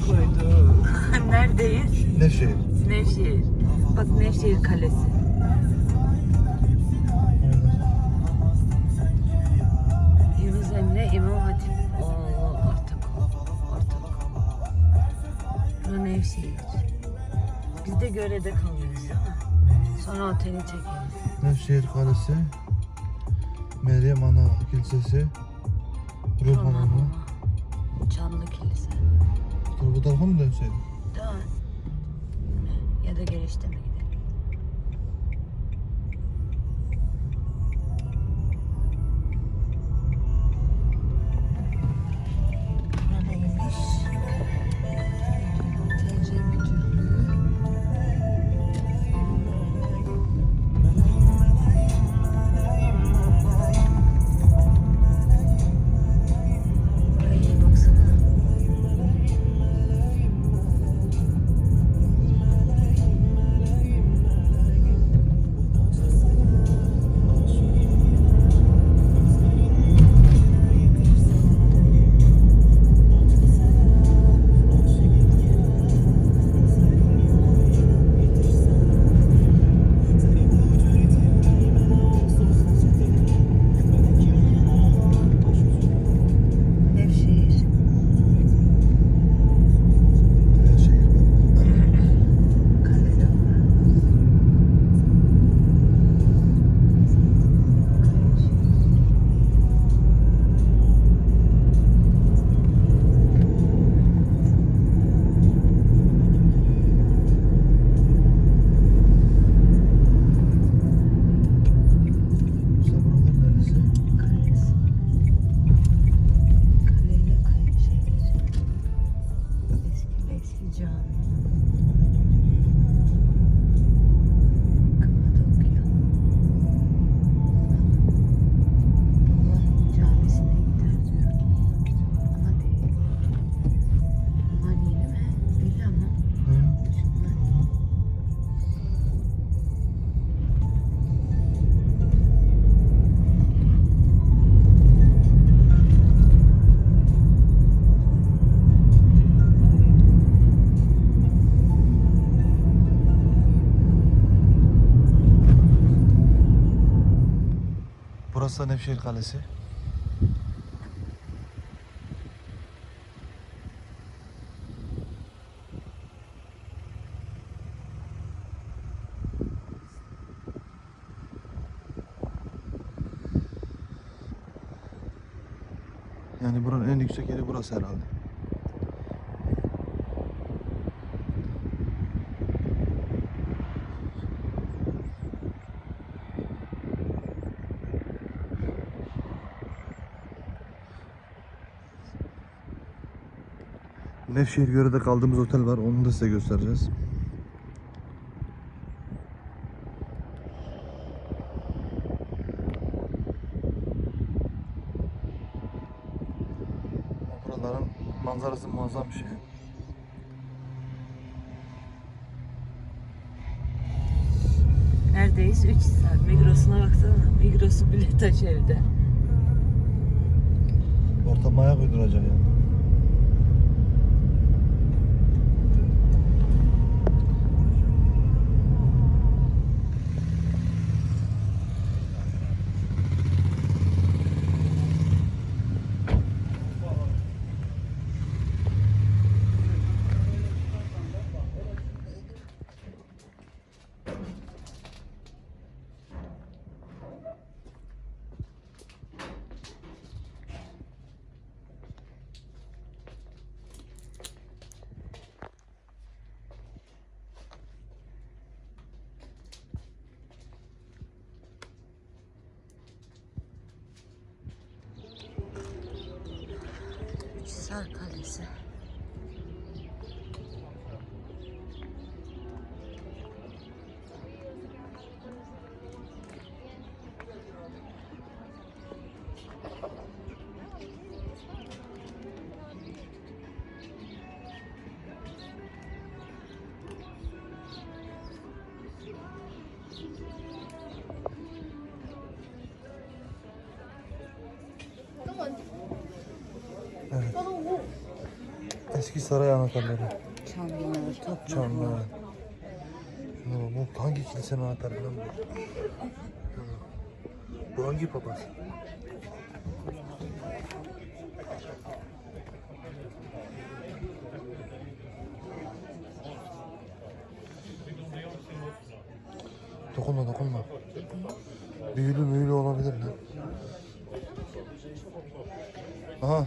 Neredeyiz? Nevşehir. Nevşehir. Bak Nevşehir Kalesi. Yunus Emre İmam Hatip. Oo, Ortaokul. Ortaokul. Bura Nevşehir. Biz de Göre'de kalıyoruz? Sonra oteli çekeriz. Nevşehir Kalesi. Meryem Ana Kilisesi. Ruh. Hamamı. Çamlı Kilise. Dur bu tarafa mı dönseydim? Dön. Ya da mi Nevşehir Kalesi. Yani buranın en yüksek yeri burası herhalde. Nevşehir Göre'de kaldığımız otel var. Onu da size göstereceğiz. Buraların manzarası muazzam bir şey. Neredeyiz? 3 saat. Migros'una baksana. Migros'u bile taş evde. Ortama ayak uyduracak yani. Üçsel Kalesi. Evet. Eski saray anahtarları. Toplu. Çanlı. Şuna bak, bu hangi kilisenin anahtarı lan bu? Bu hangi papaz? Dokunma dokunma. Büyülü müyülü olabilir lan. Aha.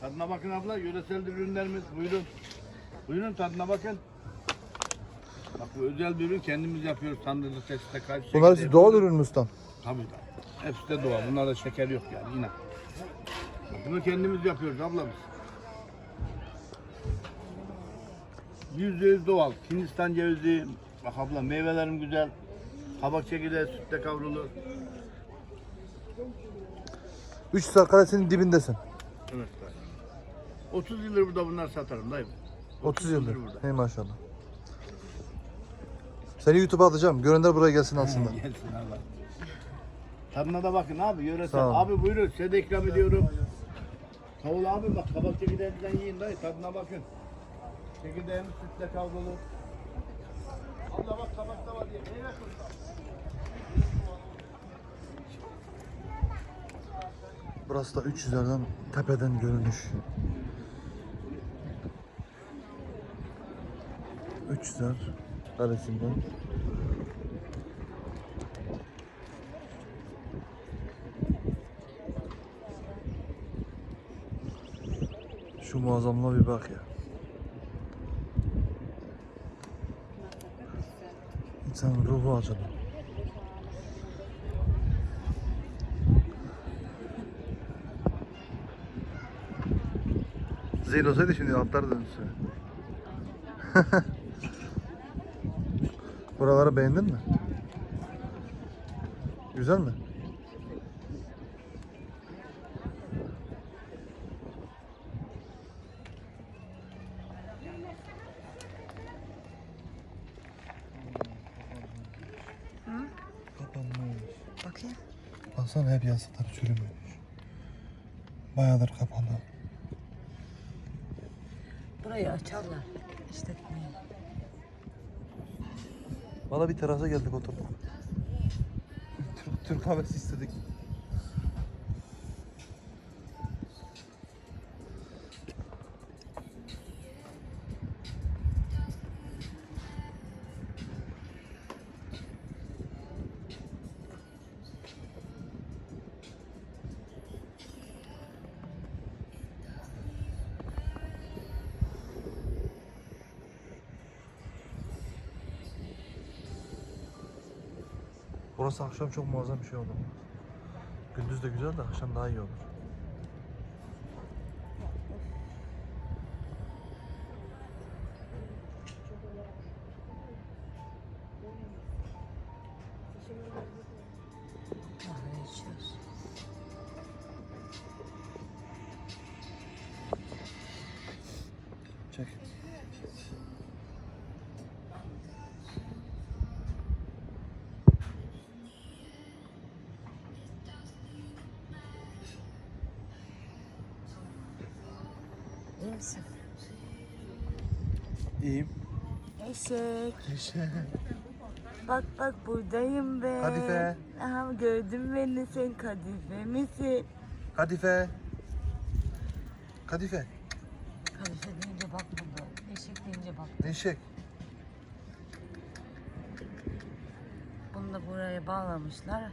Tadına bakın abla, yöresel ürünlerimiz. Buyurun. Buyurun tadına bakın. Bak bu özel bir ürün kendimiz yapıyoruz. Tandırlı sesle karşı Bunlar siz doğal ürün mü ustam? Tabii tabii. Hepsi de doğal. Bunlarda şeker yok yani inan. Bak Bunu kendimiz yapıyoruz abla biz. Yüzde yüz doğal. Hindistan cevizi. Bak abla meyvelerim güzel. Kabak çekirdeği sütle kavrulur. 3 saat kalesinin dibindesin. Evet dayı. 30 yıldır burada bunlar satarım dayı. 30 yıldır. burada. Hey maşallah. Seni YouTube'a atacağım. Görenler buraya gelsin alsınlar. Gelsin Allah. Tadına da bakın abi yöresel. Sağ ol. Abi buyurun size de ikram ediyorum. Kavul abi bak kabak çekirdeğinden yiyin dayı tadına bakın. Çekirdeğimiz sütle kavrulur. Allah bak kabakta var diye. Meyve kurtar. Burası da 300'lerden tepeden görünüş. 300'ler kalesinden. Şu muazzamlığa bir bak ya. İnsanın ruhu acıdı. Zeyl olsaydı şimdi atlardı üstüne. Buraları beğendin mi? Güzel mi? Baksana hep yasaları çürümüş. Bayağıdır kapalı. Burayı açarlar. İşletmeyi. Valla bir terasa geldik oturduk. Türk, Türk kahvesi istedik. Burası akşam çok muazzam bir şey oldu. Gündüz de güzel de akşam daha iyi olur. İyi misin? İyiyim. Eşek. Teşekkür. Bak bak buradayım ben. Kadife. Aha gördün beni sen kadife misin? Kadife. Kadife. Kadife deyince bakmadı. Eşek deyince bak. Eşek. Bunu da buraya bağlamışlar.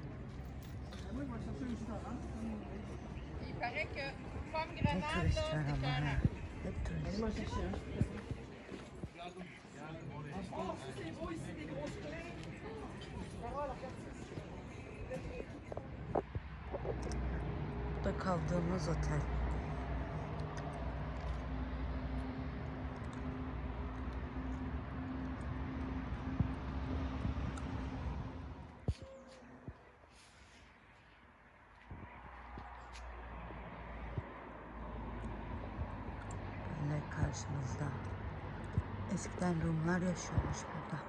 Ne turist var ama. Burada kaldığımız otel. Böyle karşımızda. Rumlar yaşıyormuş burada.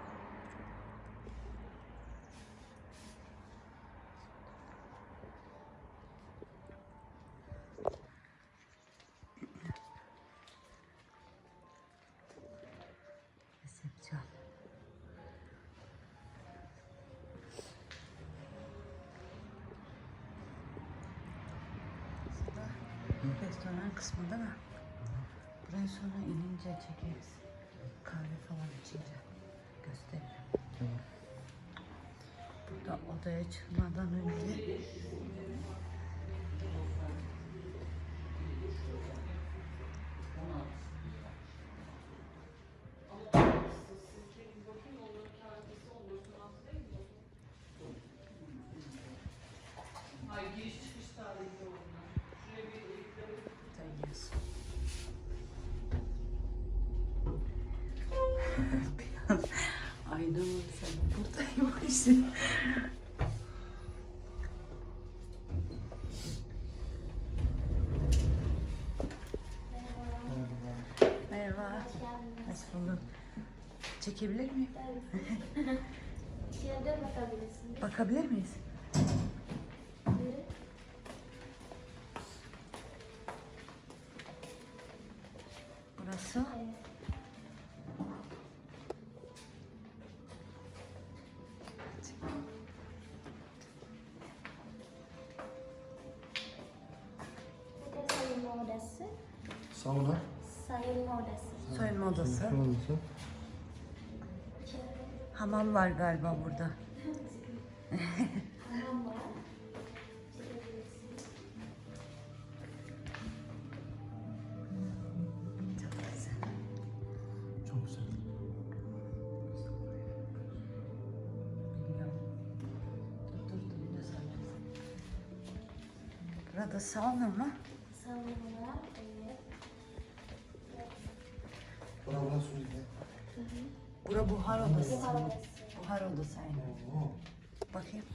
Restoran kısmı değil mi? Buraya sonra inince çekeriz. Kahve falan içince gösteririm. Burada odaya çıkmadan önce Ayna var sen buradaymışsın. Merhaba. Hoş bulduk. Çekebilir miyim? Bakabilirsiniz. Bakabilir miyiz? Sauna. Sayılma odası. Soyunma odası. Odası. Hamam var galiba burada. hamam var. Çıkabilirsiniz. Çok güzel. Çok Öyle. Bura buhar odası. Buhar odası. Buhar odası aynen. Oo. Bakayım.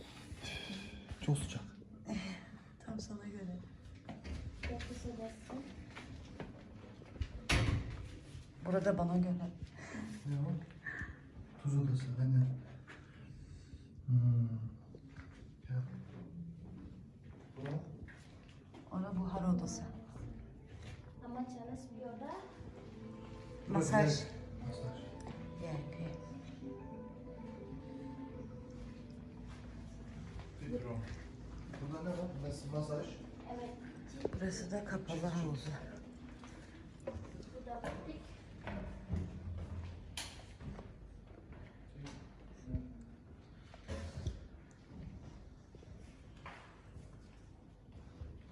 Çok sıcak. Tam sana göre. Yapış odası. Burada bana göre. Ne o? Tuz odası. Aynen. Hmm. Ya. Bura. Ona buhar odası. Ama çalışmıyor da. Masaj. Burada ne var? Masaj. Burası da kapalı havuzu.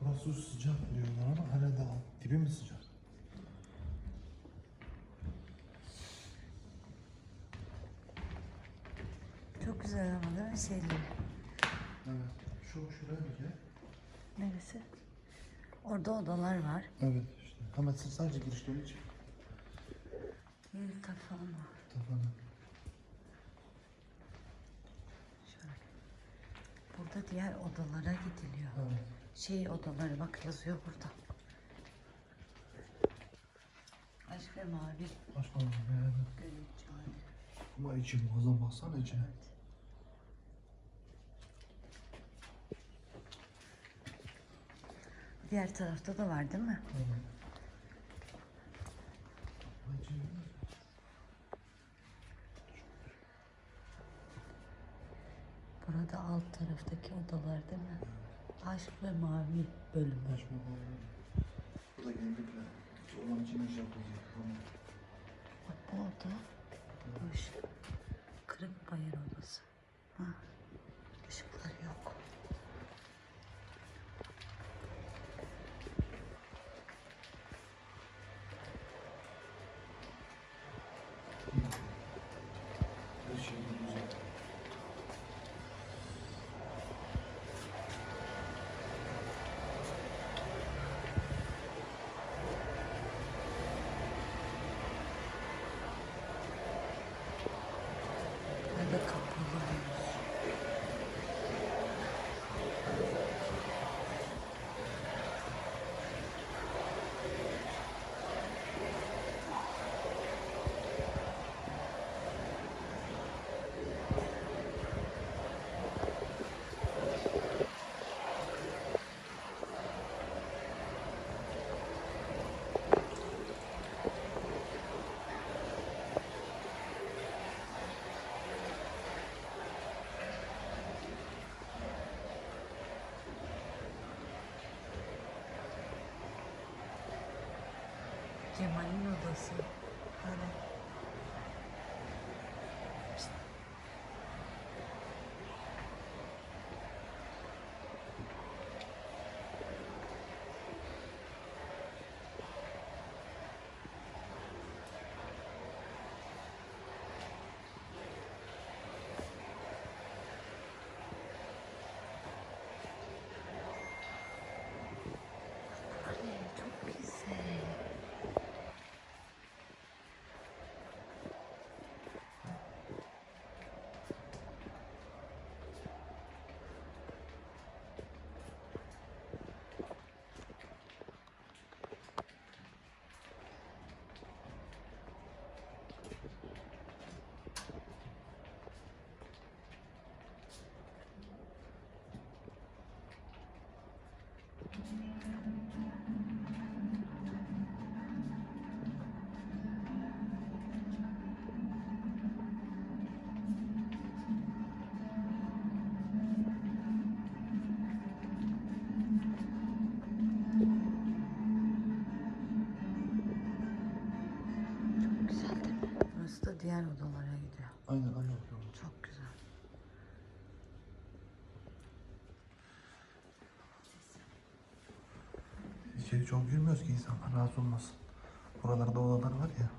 Burası sıcak diyorlar ama herhalde dibi mi sıcak? Ama mi şeyleri? Evet. Şu şuraya bir gel. Neresi? Orada odalar var. Evet işte. Hemen siz sadece girişleri. Yatak falan var. Tafanı. Şöyle. Burada diğer odalara gidiliyor. Evet. Şey odaları bak yazıyor burada. Aşk ve mavi Başka bir yani. görüntü var. Ama içi muazzam baksana içine. Diğer tarafta da var değil mi? Burada alt taraftaki odalar değil mi? Aşk ve mavi bölümü. Bu da genellikle olan için iş. Tamam. Bak bu oda boş. Kırık bayır odası. Ha. marina doce. Burası da diğer odalara gidiyor. Aynen aynen. Çok güzel. Çok girmiyoruz ki insanlar rahatsız olmasın. Buralarda odalar var ya.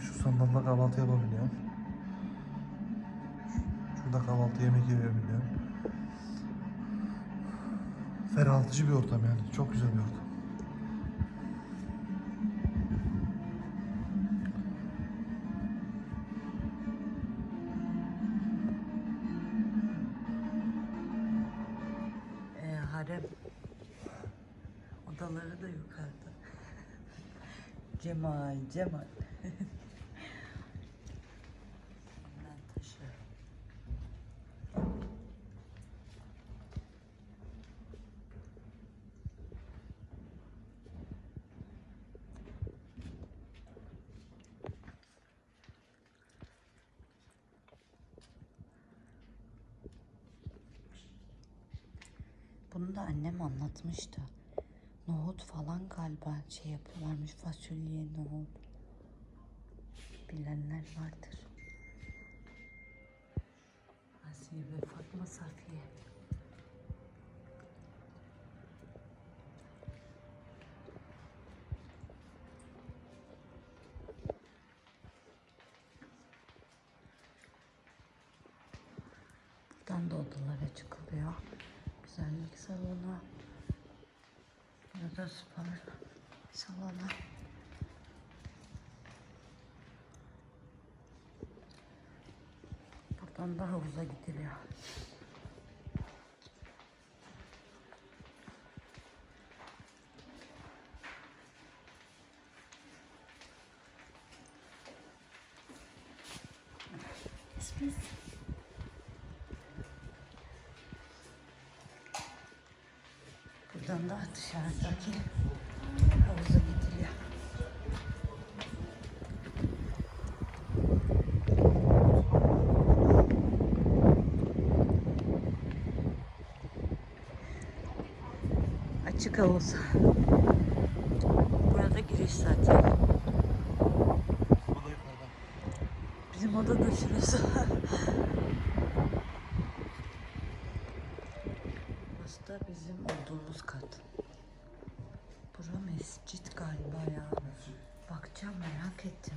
Şu sandalda kahvaltı yapabiliyorum. Ferahlatıcı bir ortam yani. Çok güzel bir ortam. Ee, harem. Odaları da yukarıda. Cemal, Cemal. Ondan taşı. Bunu da annem anlatmıştı. Nohut falan galiba şey yapıyorlarmış fasulye, nohut. Bilenler vardır. Asiye ve Fatma Safiye. Buradan da odalara çıkılıyor. Güzellik salonu. Burada spor salonu. Buradan da havuza gidiliyor. Pis. Buradan da dışarıdaki havuza gidiliyor. Açık havuz. Burada giriş zaten. Bizim oda da şurası. Burası da bizim olduğumuz kat. Bura mescit galiba ya. Bakacağım merak ettim.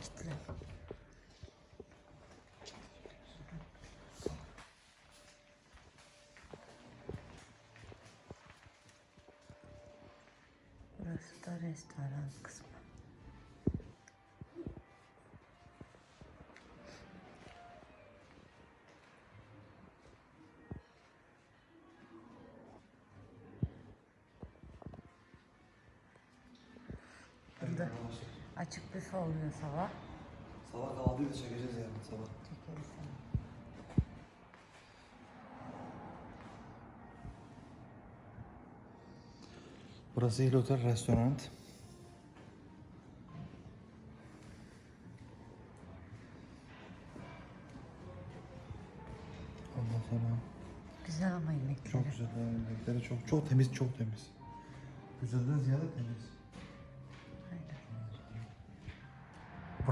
Kitle. Burası da restoran kısmı. açıldı. Açık büfe oluyor sabah. Sabah kahvaltıyı da çekeceğiz yani sabah. Çekeriz sabah. Burası Hill Otel Restoran. Ondan sonra Güzel ama yemekleri. çok güzel yani yemekleri çok çok temiz çok temiz. Güzelden ziyade temiz.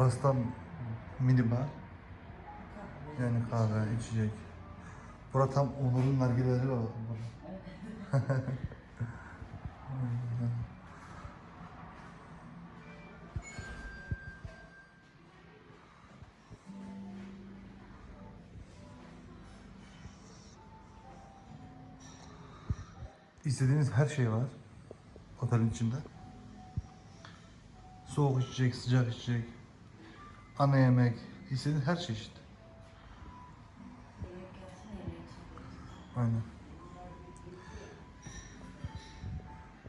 Burası da mini bar. Yani kahve, içecek. Burası tam Onur'un nargileleri var. Burada. İstediğiniz her şey var otelin içinde. Soğuk içecek, sıcak içecek, ana yemek, istediğiniz her işte. Aynen.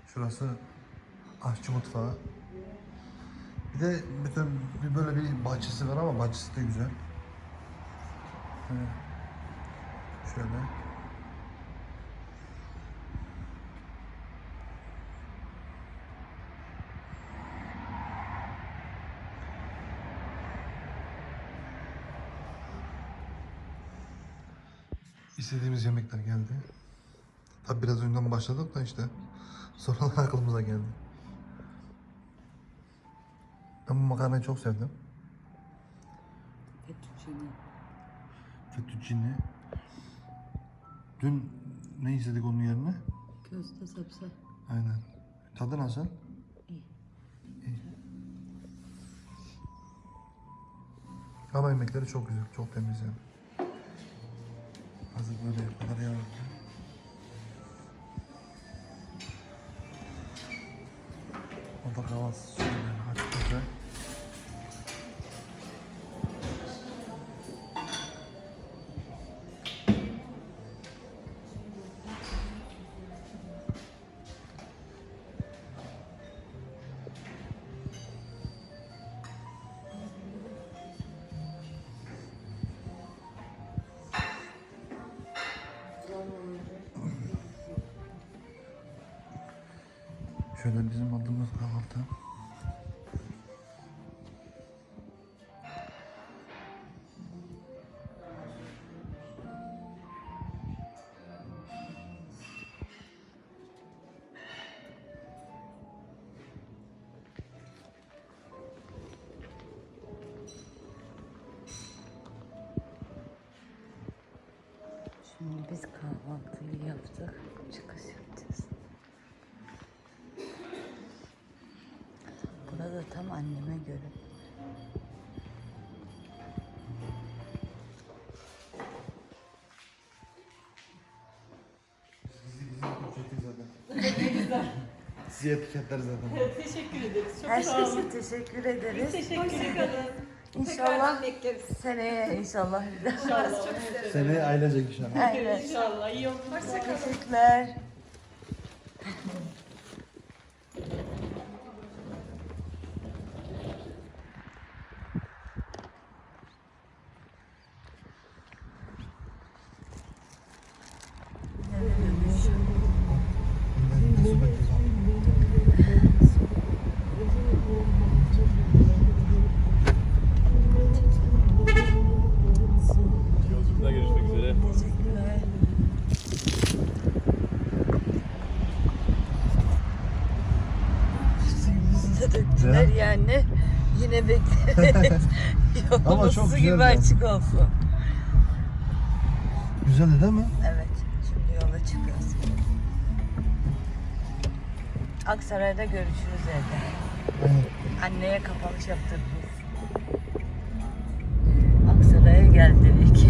Şurası aşçı mutfağı. Bir de bütün bir böyle bir bahçesi var ama bahçesi de güzel. Evet. Şöyle. Başladık da işte sonradan aklımıza geldi. Ben bu makarnayı çok sevdim. Fettuccine. Fettuccine. Dün ne istedik onun yerine? Közde sebze. Aynen. Tadı nasıl? İyi. İyi. Ama yemekleri çok güzel, çok temiz yani. Hazır böyle kadar yağlı. Orada kahvaltı Şimdi biz kahvaltıyı yaptık. Çıkış yapacağız. Burada tam anneme göre. Size etiketler zaten. Teşekkür ederiz. Çok Her sağ şey olun. için teşekkür ederiz. Teşekkür ederim. İnşallah bekleriz. seneye inşallah. Çok severiz. Seneye ailecek inşallah. Aynen. İnşallah. İyi yolculuklar. Teşekkürler. Yolculukta görüşmek üzere. Teşekkürler. Suyumuzu da döktüler yani. Yine bekleriz. Ama Yolumuz çok su güzel gibi ya. açık olsun. Güzel değil mi? Evet, şimdi yola çıkıyoruz. Aksaray'da görüşürüz evde. Aynen. Anneye kapanış yaptırdık biz. Aksaray'a geldik.